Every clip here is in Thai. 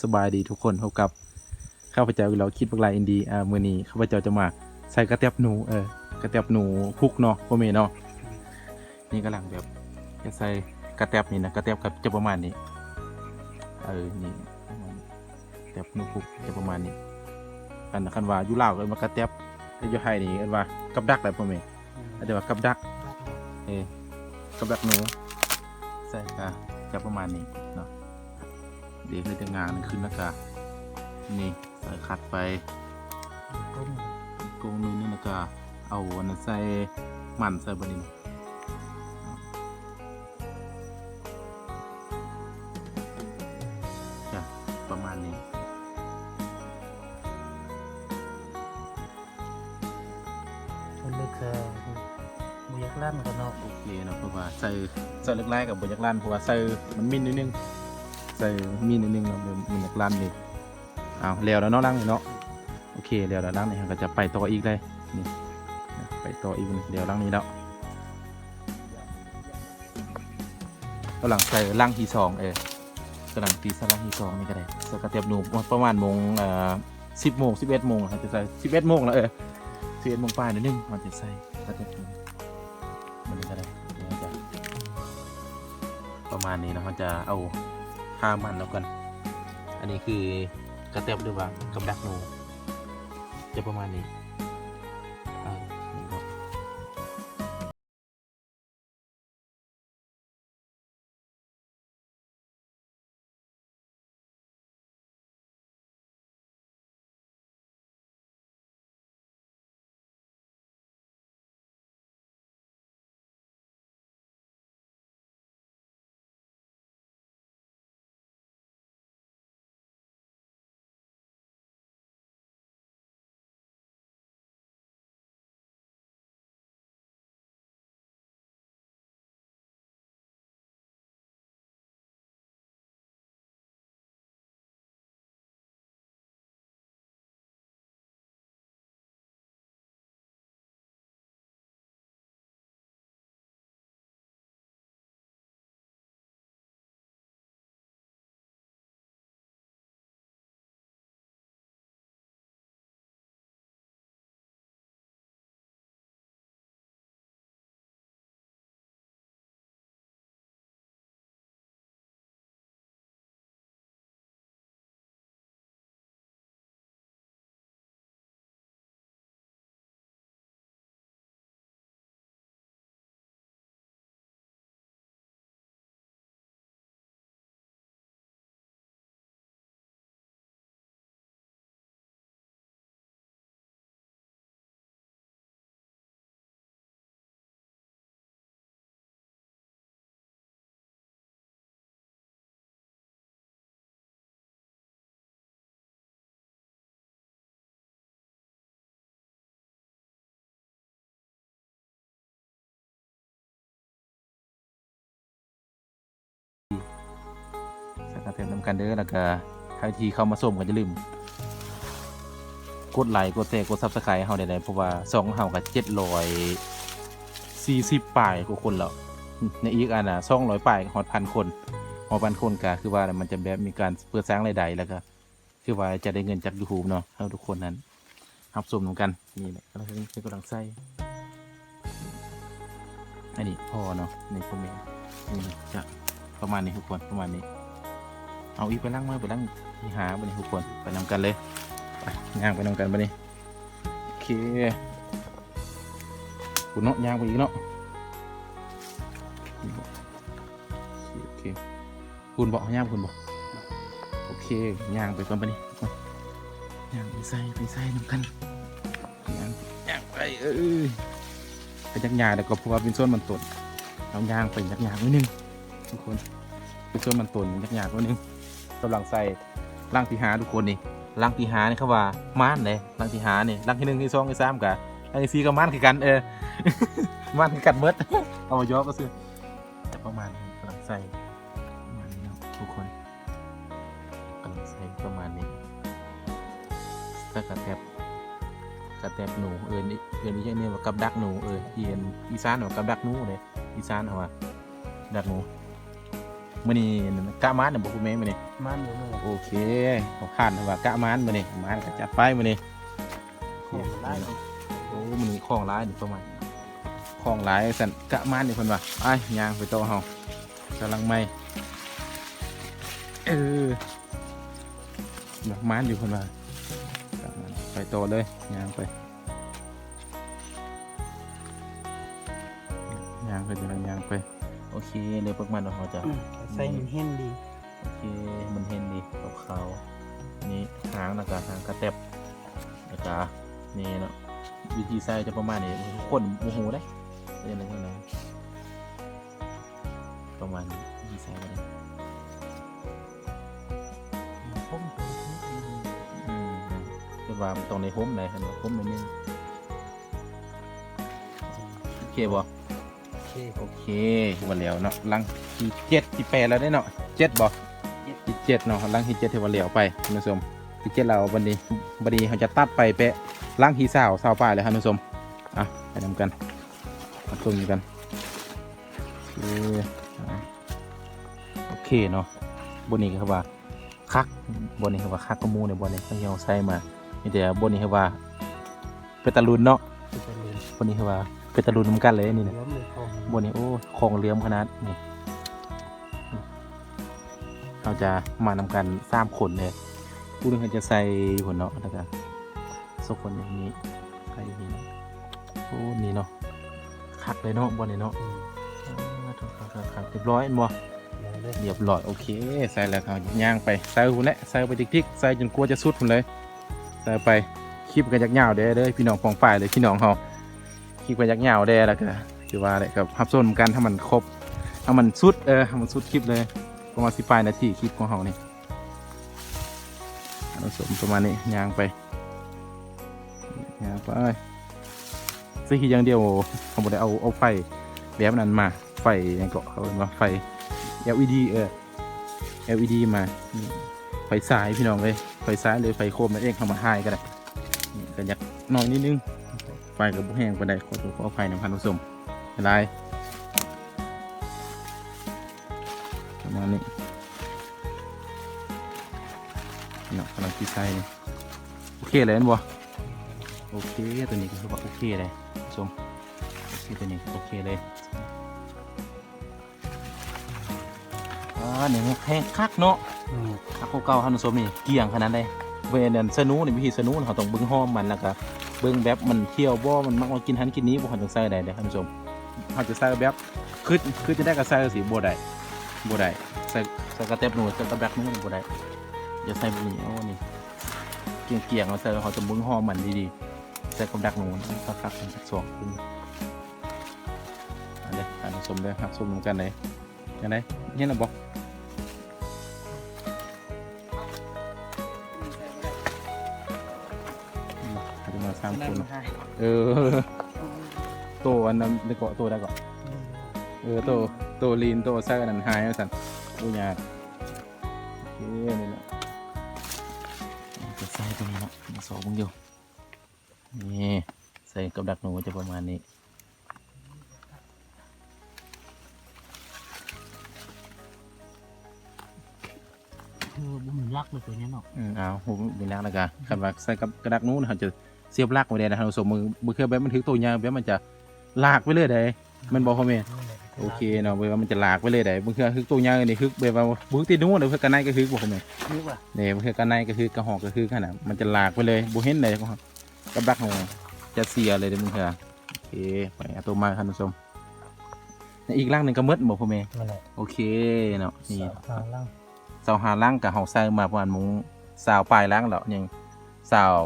สบายดีทุกคนพบกับข้าพเจ้าเราคิดบักลายอินดีอ่ามือนี้ข้าพเจ้าจะมาใส่กระเตียบหนูเออกระเตียบหนูพุกเนาะพ่อแม่เนาะนี่กำลังแบบจะใส่กระเตียบนี่นะกระเตียบกับจะประมาณนี้เออนี่กระเตียบหนูพุกจะประมาณนี้อันคันว่าอยู่ลาวก็เอิ้นว่ากระเตียบแต่อยู่ไทยนี่เอิ้นว่ากับดักแหละพ่อแม่อาจจะว่ากับดักเออกับดักหนูใส่กะจะประมาณนี้ เนาะเดี๋ยวเลยจะงานมันขึ้นแล้วกะนี่ใส่คัดไปต้มกงนู้นนี่แล้วก็เอาอันนั้นใส่มันใส่บนนี้นะจ้ะประมาณนี้มันเลยคือบุยักลั่นกันเนาะโอเคเนาะเพราะว่าใส่ใส่เล็กไล่กับบนยักษ์ลั่นเพราะว่าใส่มันมินนิดนึงใส่มินนิดนึงเนาะมันมันยักลั่นนี่เอาแล้วแล้วเนาะล่างนี่เนาะโอเคแล้วแล้วล่างนี่เราก็จะไปต่ออีกเลยนี่ไปต่ออีกเดี๋ยวล่างนี้แล้วกำลังใส่ล่างที่สองเออกำลังตีสล่างที่สองนี่ก็ได้สกเทียมหนูประมาณโมงเอ่อสิบโมงสิบเอ็ดโมงเราจะใส่สิบเอ็ดโมงแล้วเออสิบเอ็ดโมงปลายนิดนึงมันจะใส่กระเทียมหนูมันก็ได้เดี๋ยวจะประมาณนี้นะมันจะเอา ห้ามันแล้วกัน อันนี้คือกระเทียมหรือว่ากับดักหนูจะประมาณนี้ มน้ำกันเด้อแล้วก็ใครที่เข้ามาส้มก็จะลืม กดไลค์กดแชร์กดซับสไครต์เฮาได้ๆเพราะว่าสองเฮาก็เจ็ดร้อยสี่สิบป่ายกว่าคนแล้วในอีกอันอะสองร้อยป่ายฮอดพันคนฮอดพันคนก็คือว่ามันจะแบบมีการเปิดสร้างรายได้แล้วก็คือว่าจะได้เงินจากยูทูบเนาะให้ทุกคนนั้นรับชมกันนี่แหละกำลังกำลังใส่อันนี้พอเนาะในคอมเมนต์นี่จะประมาณนี้ทุกคนประมาณนี้ เอาอีกไปล้างมือไปล้างที่หาบันนี้ทุกคนไปนำกันเลยไปย่างไปนำกันบันนี้โอเคคุณเนาะย่างไปอีกเนาะโอเคคุณบอกย่างคุณบอกโอเคย่างไปก่อนบันนี้ย่างไปใส่ไปใส่นำกันย่างย่างไปเออไปยักยางแต่ก็เพราะว่าเป็นส่วนมันตนเอาย่างไปยักยางนิดนึงทุกคนเป็นส่วนมันตนยักยางนิดนึง กำลังใส่ร่างที่หาทุกคนนี่ร่างที่หานี่เขาว่าม่านเลยร่างที่หานี่ร่างที่หนึ่งที่สองที่สามกับร่างที่สี่ก็ม่านคือกันเออม่านคือกันเบิดเอามาย่อก็ซื้อแต่ประมาณกำลังใส่ประมาณนี้นะทุกคนกำลังใส่ประมาณนี้ถ้ากระแทบกระแทบหนูเอินเอินนี่ใช่เนี่ยว่ากับดักหนูเออเอียนอีสานเอกับดักหนูเลยอีสานเอาว่าดักหนู มื้อนี้กะมานน่ะบ่คุณแม่มื้อนี้มันอยู่มื้อโอเคเขาผ่านว่ากะมานมื้อนี้มานก็จัดไปมื้อนี้ของหลายโอ้มื้อนี้ของหลายนี่ประมาณของหลายสั่นกะมานนี่เพิ่นว่าไปย่างไปโตะเฮากำลังไหม่เออดอกมานอยู่เพิ่นว่ากะมานไปโตะเลยย่างไปย่างไปกำลังย่างไป โอเคเดี๋ยวพวกมันเราจะใส่มันเห็นดีโอเคมันเห็นดีกับเขาอันนี้หางแล้วก็หางกระแตบแล้วก็นี่เนาะวิธีใส่จะประมาณนี้คนโมโหได้เรียนอะไรพวกนั้นประมาณนี้วิธีใส่ก็ได้ผมอืมคือว่ามันตรงในห้มไหนเห็นไหมห้มในนึงโอเคบ่โอ เคโอเควันแล้วเนาะลังที่เจ็ดที่แปดแล้วได้เนาะเจ็ดบ่ที่เจ็ดเนาะลังที่เจ็ดที่วันแล้วไปคุณผู้ชมที่เจ็ดเราวันนี้วันนี้เขาจะตัดไปเปะลังที่สาวสาวปลายเลยครับคุณผู้ชมอะไปนำกันมาชมกันโอเคอะโอเคเนาะบนนี้คือว่าคักบนนี้คือว่าคักกระมูเนี่ยบนนี้เขาเอาใส่มามีแต่บนนี้คือว่าเป็นตะลุนเนาะจะเป็นเลยบนนี้คือว่า เป็นตะลุนเหมือนกันเลยนี่นะล้มเลยของบนนี้โอ้ของเหลี้ยมขนาดนี่เราจะมานำกันสามคนเลยผู้หนึงเขาจะใส่หัวเนาะแล้วก็สักคนอย่างนี้ใส่อย่างนี้เนาะโอ้นี่เนาะคักเลยเนาะบนนี้เนาะอืมอ่าถูกครับครับครับเรียบร้อยมั้เลยเลยเรียบร้อยโอเคใส่แล้วครับย่างไปใส่หุ่นแหละใส่ไปทิกๆใส่จนกลัวจะสุดหุ่นเลยใส่ไปคลิปกันยักยาวๆเด้อเด้อพี่น้องปองฝ่ายเลยพี่น้องเขา คลิปกันยักยาวๆเด้อแล้วก็คือว่าอะไรกับฮับส้นกันถ้ามันครบถ้ามันสุดเออถ้ามันสุดคลิปเลยประมาณสิบปลายนาทีคลิปของเขานี่ผสมประมาณนี้ยางไปยางไปซื้อทีอย่างเดียวเขาบอกได้เอาเอาไฟแบบนั้นมาไฟยังเกาะเขาเรียกว่าไฟ LED เออ LED มาไฟสายพี่น้องเลยไฟสายเลยไฟโคมนั่นเองเขามาให้ก็ได้ก็อยากน้อยนิดนึง ไฟกับบุแห้งไปได้ขอตัวขอไฟในพันธุ์ผสมอะไรประมาณนี้เนาะกำลังตีไส้นี่โอเคเลยนั่นบ่โอเคตัวนี้ก็คือว่าโอเคเลยชมโอเคตัวนี้โอเคเลยอ่าเนี่ยแห้งคักเนาะอืมคักเก่าๆฮันโซมนี่เกี่ยงขนาดใดเวนนสนูนี่วิธีสนูนี่เขาต้องเบิ่งห้อมมันแล้วก็ เบิ่งแบบมันเที่ยวบ่มันมักมากินหันกินนี้บ่เขาต้องใส่ได้เด้อท่านผู้ชมเขาจะใส่แบบคือคือจะได้ก็ใส่สิบ่ได้บ่ได้ใส่ใส่กระเต็บหนูใส่กระแบกนู้นบ่ได้อย่าใส่แบบนี้โอ้นี่เกี่ยงเกี่ยงเอาใส่เขาจะเบิ่งห้อมมันดีๆใส่กระแบกหนูคักๆสักสองขึ้นอันเด้อท่านผู้ชมเด้อครับชมนกันเลยจังไดเห็นแล้วบ่จะ สามคนให้เออโตอันนั้นได้เกาะโตได้ก่อนเออโตโตลีนโตไส้อันนั้นหายแล้วสันอูยากโอเคนี่แหละจะใส่ตรงนี้เนาะมาสองมึงอยู่นี่ใส่กับดักหนูจะประมาณนี้เออบุ้มนรักเลยตัวนี้เนาะอืมเอาผมมีนักแล้วกันคันว่าใส่กับกระดักนู้นเขาจะ เสียบลากไว้ได้นะครับสมมือมือเคยแบบมันถือตัวยาวแบบมันจะลากไปเรื่อยได้มันบอกเขาเมโอเคเนาะเว้ยว่ามันจะลากไปเลยได้บางเทื่อฮึกตัวยาวนี่ฮึกแบบว่าบึกติดนู้นเดี๋ยวเพื่อกันในก็ฮึกบอกผมเองคือว่าเนี่ยบางเทื่อกันในก็ฮึกกระหอกก็ฮึกขนาดมันจะลากไปเลยบ่เห็นเลยกับดักของจะเสียเลยเดี๋ยวบางเทื่อโอเคไปเอาตัวมาครับท่านผู้ชมเนี่ยอีกร่างหนึ่งก็มืดบอกผมเองนั่นแหละโอเคเนาะนี่ทางล่างเสาหาร่างกับเฮาใส่มาประมาณมุงสาวปลายร่างแล้วยังสาว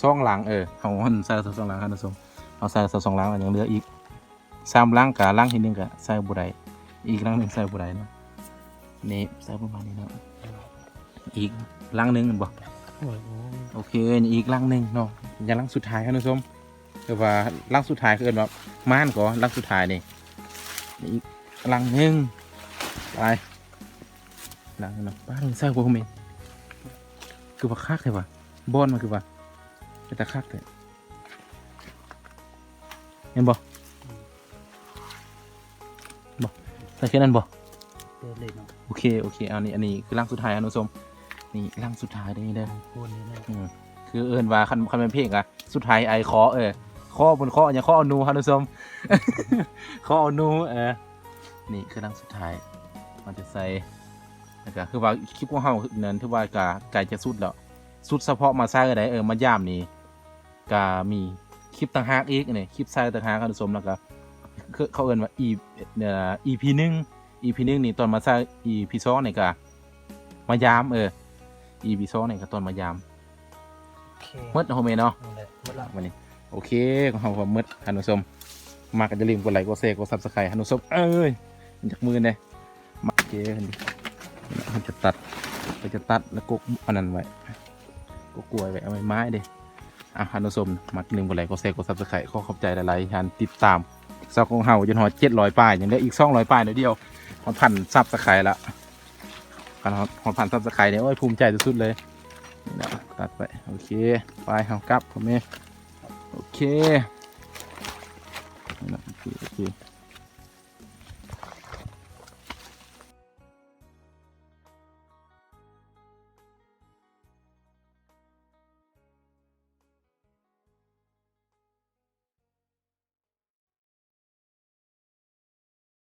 ช่องหลังเออเฮาหันใส่สาสองหลังครับท่านผู้ชมเอาใส่สาสองหลังแล้วยังเหลืออีกสามล่างกับล่างที่หนึ่งกับใส่บุไดอีกล่างหนึ่งใส่บุไดเนาะนี่ใส่ประมาณนี้เนาะอีกล่างหนึ่งบอกโอ้ยโอ้ยโอเคอีกล่างหนึ่งเนาะอย่าล่างสุดท้ายครับท่านผู้ชมแต่ว่าล่างสุดท้ายคือแบบม่านก่อนล่างสุดท้ายนี่อีกล่างหนึ่งไปล่างหนึ่งเนาะบ้านใส่พวกเมนคือว่าคักเลยว่ะบอนมันคือว่า เป็นตะคักเลยเห็นบ่ใส่แค่นั้นบ่กิดเลยเนาะโอเคโอเคเอานี่อันนี้คือร่างสุดท้ายท่านผู้ชมนี่ร่างสุดท้ายได้เด้อพูดนี่เนี่ยอืมคือเอินว่าคันคันเป็นเพลงอะสุดท้ายไอคอเออข้อบนข้ออย่างข้อเอานูท่านผู้ชมข้อเอานูเออนี่คือร่างสุดท้ายมันจะใส่แล้วก็คือว่าคลิปของเฮาเนินที่ว่ากาไก่จะสุดแล้วสุดเฉพาะมาใส่อะไรเออมาย่ามนี่ กามีคลิปต่างหากอีกนี่คลิปใส่ต่างหากท่านผู้ชมแล้วก็คือเขาเอินว่า e เอ่อ EP หนึ่ง EP หนึ่งนี่ตอนมาใส่ EP สองนี่ก็มายามเออ EP สองนี่ก็ตอนมายามโอเคมืดโฮเมเนาะนั่นแหละหมดละวันนี้โอเคของเราความมืดท่านผู้ชมมากันจะลืมกดไลค์กดแชร์กดซับสไครต์ท่านผู้ชมเอ้ยมันจากมือเลยมาโอเคอันนี้มันจะตัดมันจะตัดแล้วกกอันนั้นไว้กกกล้วยไว้เอาไว้ไม้เด้ อะท่านผู้ชมมาลืมกดไลค์กดแชร์กดซับสไครต์ขอขอบใจหลายๆท่านติดตามซอกของเฮาจนหอดเจ็ดร้อยป้ายยังเหลืออีกสองร้อยป้ายเดียวเดียวหอดพันซับสไครต์ละการหอดพันซับสไครต์เนี่ยโอ้ยภูมิใจสุดๆเลยนี่นะตัดไปโอเคไปเฮากลับผมเองโอเคโอเคโอเค